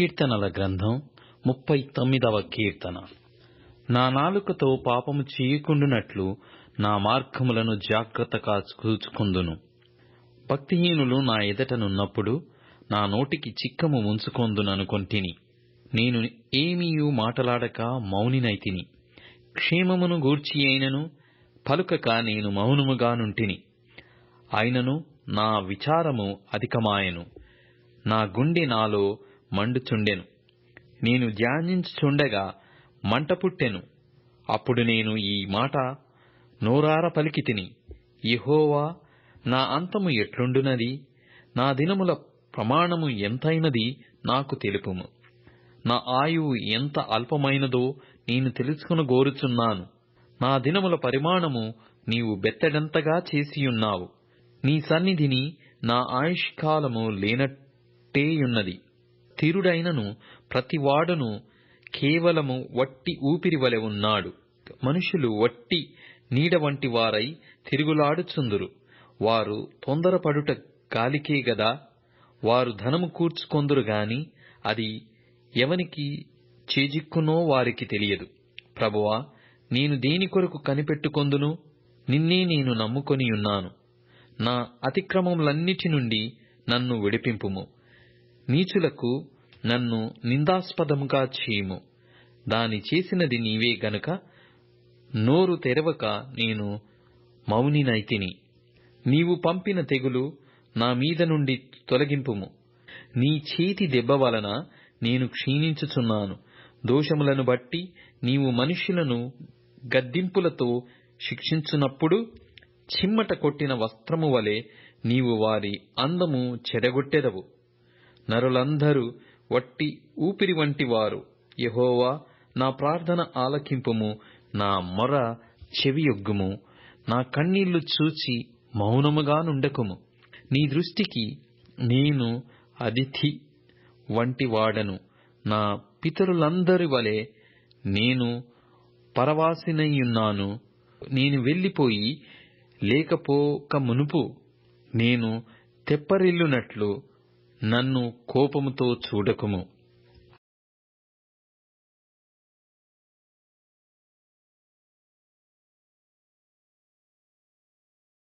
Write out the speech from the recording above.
కీర్తనల గ్రంథం ముప్పై తొమ్మిదవ కీర్తన. నా నాలుకతో పాపము చేయకుండునట్లు నా మార్గములను జాగ్రత్తగా చూచుకుందును. భక్తిహీనులు నా ఎదటనున్నప్పుడు నా నోటికి చిక్కము ముంచుకొందుననుకొంటిని. నేను ఏమీయూ మాటలాడక మౌనినైతిని క్షేమమును గూర్చి అయినను పలుకక నేను మౌనముగానుంటిని అయినను నా విచారము అధికమాయెను. నా గుండె నాలో మండుచుండెను. నేను ధ్యానించుచుండగా మంట పుట్టెను. అప్పుడు నేను ఈ మాట నోరార పలికితిని యెహోవా నా అంతము ఎట్లుండునది? నా దినముల ప్రమాణము ఎంతైనది నాకు తెలుపుము. నా ఆయువు ఎంత అల్పమైనదో నేను తెలుసుకుని గోరుచున్నాను. నా దినముల పరిమాణము నీవు బెత్తడంతగా చేసియున్నావు. నీ సన్నిధిని నా ఆయుష్కాలము లేనట్టేయున్నది. స్థిరుడైనను ప్రతివాడును కేవలము వట్టి ఊపిరి వలె ఉన్నాడు. మనుషులు వట్టి నీడ వంటి వారై తిరుగులాడుచుందురు. వారు తొందరపడుట గాలికే గదా. వారు ధనము కూర్చుకొందురు గాని అది ఎవనికి చేజిక్కునో వారికి తెలియదు. ప్రభువా నేను దేని కొరకు కనిపెట్టుకొందును? నిన్నే నేను నమ్ముకొనియున్నాను. నా అతిక్రమములన్నిటి నుండి నన్ను విడిపింపుము. నీచులకు నన్ను నిందాస్పదముగా చేయము. దాని చేసినది నీవే గనుక నోరు తెరవక నేను మౌనినైతిని. నీవు పంపిన తెగులు నా మీద నుండి తొలగింపుము. నీ చేతి దెబ్బ వలన నేను క్షీణించుచున్నాను. దోషములను బట్టి నీవు మనుష్యులను గద్దింపులతో శిక్షించునప్పుడు చిమ్మట కొట్టిన వస్త్రము వలె నీవు వారి అందము చెడగొట్టెదవు. నరులందరూ వట్టి ఊపిరి వంటి వారు. యహోవా నా ప్రార్థన ఆలకింపుము నా మొర చెవియొగ్గుము నా కన్నీళ్ళు చూచి మౌనముగా నుండకుము. నీ దృష్టికి నేను అతిథి వంటి వాడను నా పితరులందరి వలె నేను పరవాసినయ్యున్నాను. నేను వెళ్ళిపోయి లేకపోక మునుపు నేను తెప్పరిల్లునట్లు నన్ను కోపముతో చూడకుము.